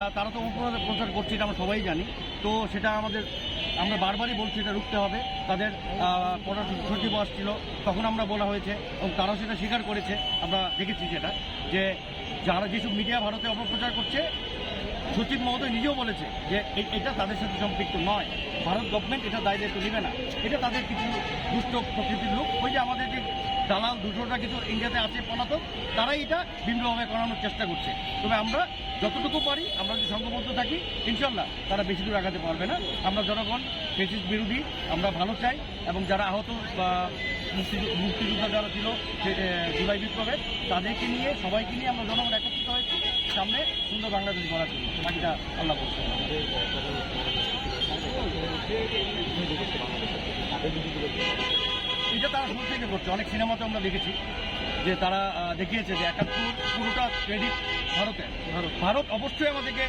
তারা তো অপপ্রচার প্রচার করছে এটা আমরা সবাই জানি। তো সেটা আমাদের আমরা বারবারই বলছি এটা রুখতে হবে। তাদের আহ, পররাষ্ট্র সচিব আসছিল তখন আমরা বলা হয়েছে এবং তারাও সেটা স্বীকার করেছে আমরা দেখেছি সেটা যে যারা যেসব মিডিয়া ভারতে অপপ্রচার করছে সচিব মহোদয় নিজেও বলেছে যে এটা তাদের সাথে সম্পৃক্ত নয়। ভারত গভর্নমেন্ট এটা দায় দায়িত্ব নেবে না। এটা তাদের কিছু দুষ্ট প্রকৃতির লোক। ওই যে আমাদের যে দালাল দুশোটা কিছু ইন্ডিয়াতে আছে পলাতক তারাই এটা ভিন্নভাবে করানোর চেষ্টা করছে। তবে আমরা যতটুকু পারি, আমরা যদি সংঘবদ্ধ থাকি, ইনশাল্লাহ তারা বেশি দূর আগাতে পারবে না। আমরা জনগণ, ফেসিস বিরোধী, আমরা ভালো চাই, এবং যারা আহত বা মুক্তি- মুক্তিযোদ্ধা যারা ছিল জুলাই বিপ্লবে, তাদেরকে নিয়ে, সবাইকে নিয়ে আমরা জনগণ একত্রিত হয়েছি। সামনে সুন্দর বাংলাদেশ গড়ার জন্য। বাকিটা আল্লাহ করছে এটা তারা শুরু থেকে করছে। অনেক সিনেমাতে আমরা দেখেছি। যে তারা দেখিয়েছে যে একাত্তর পুরোটা ক্রেডিট ভারতের ভারত অবশ্যই আমাদেরকে